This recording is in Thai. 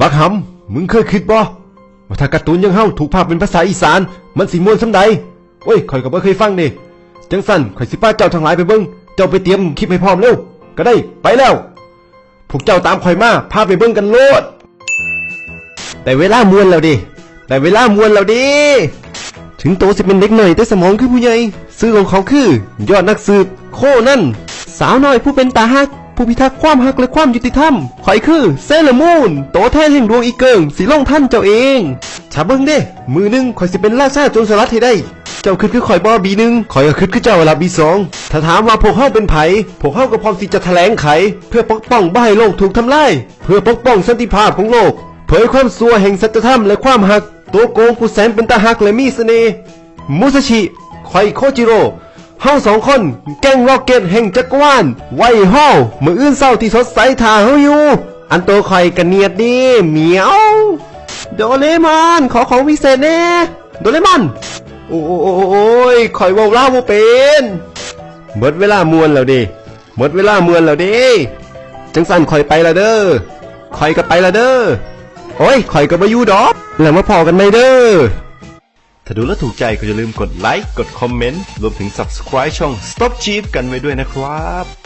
บักหำมึงเคยคิดบ่ว่าถ้าการ์ตูนยังเฮาถูกภาพเป็นภาษาอีสาน มันสิมวนสำใดโอ้ยข่อยก็บ่เคยฟังเด้จังสั่นข่อยสิพาเจ้าทั้งหลายไปเบิ่งเจ้าไปเตรียมคลิปให้พร้อมเร็วก็ได้ไปแล้วพวกเจ้าตามข่อยมาพาไปเบิ่งกันโลดแต่เวลามวนแล้วดิแต่เวลามวนแล้วดิถึงโตสิเป็นเด็กหน่อยแต่สมองคือผู้ใหญ่ซื้อของเขาคือยอดนักสืบโคนั่นสาวน้อยผู้เป็นตาฮัก ผู้พิทักษ์ความฮักและความยุติธรรมข่อยคือเซเลมูนโตแท้แห่งดวงอีเกิงสีล่องท่านเจ้าเองชาเบิ้งเด้ มือหนึงข่อยสิเป็นราชาโจรสลัดให้ได้ เจ้าคือคือข่อยบอบีหนึ่งข่อยก็คือคือเจ้าละบีสองถ้าถามว่าพวกเฮาเป็นไผพวกเฮาก็พร้อมที่จะแถลงไข เพื่อปกป้องบ่ให้โลกถูกทำลายเพื่อปกป้องสันติภาพของโลก เผยความสัวแห่งสัจธรรมและความหัก ตัวโกงผู้แสนเป็นตาหักและมีเสน่ห์มุสชิไคโคจิโร่ เฮาสองคนแก๊งร็อกเก็ตแห่งจักรวาลไว้เฮามืออื่นเศร้าที่สดใสท่าเฮาอยู่ อันโตคอยกันเนียดดีเหมียวโดเรมอนขอของพิเศษแน่โดเรมอนโอ้โอ้โอ้ยคอยว่าเล่าบ่เป็นหมดเวลามวนแล้วดิหมดเวลามวนแล้วดิจังสันคอยไปละเด้อคอยก็ไปละเด้อโอ้ยคอยก็บ่อยู่ดอกแล้วมาพอกันไหมเด้อ ดูแล้วถูกใจก็อย่าลืมกดไลค์ กดคอมเมนต์ รวมถึง subscribe ช่อง Stop Jeep กันไว้ด้วยนะครับ